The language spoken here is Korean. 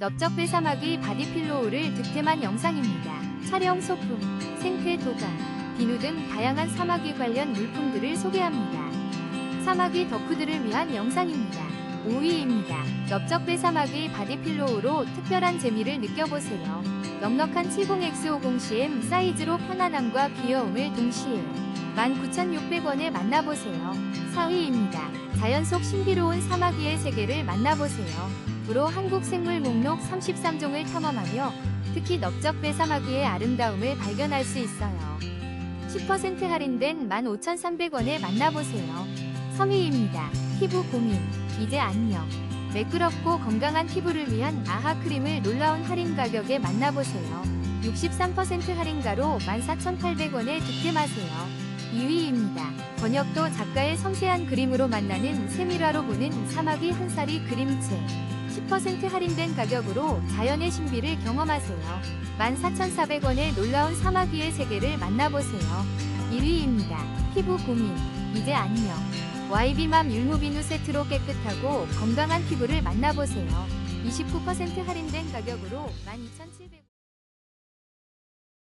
넓적배 사마귀 바디필로우를 득템한 영상입니다. 촬영 소품, 생태 도감, 비누 등 다양한 사마귀 관련 물품들을 소개합니다. 사마귀 덕후들을 위한 영상입니다. 5위입니다. 넓적배 사마귀 바디필로우로 특별한 재미를 느껴보세요. 넉넉한 70X50CM 사이즈로 편안함과 귀여움을 동시에 19,600원에 만나보세요. 4위입니다. 자연 속 신비로운 사마귀의 세계를 만나보세요. 브로 한국 생물 목록 33종을 탐험하며 특히 넓적 배 사마귀의 아름다움을 발견할 수 있어요. 10% 할인된 15,300원에 만나보세요. 3위입니다. 피부 고민, 이제 안녕. 매끄럽고 건강한 피부를 위한 아하 크림을 놀라운 할인 가격에 만나보세요. 63% 할인가로 14,800원에 득템하세요. 2위입니다. 번역도 작가의 섬세한 그림으로 만나는 세밀화로 보는 사마귀 한 살이 그림체. 10% 할인된 가격으로 자연의 신비를 경험하세요. 14,400원의 놀라운 사마귀의 세계를 만나보세요. 1위입니다. 피부 고민, 이제 안녕. YB맘 율무비누 세트로 깨끗하고 건강한 피부를 만나보세요. 29% 할인된 가격으로 12,700원.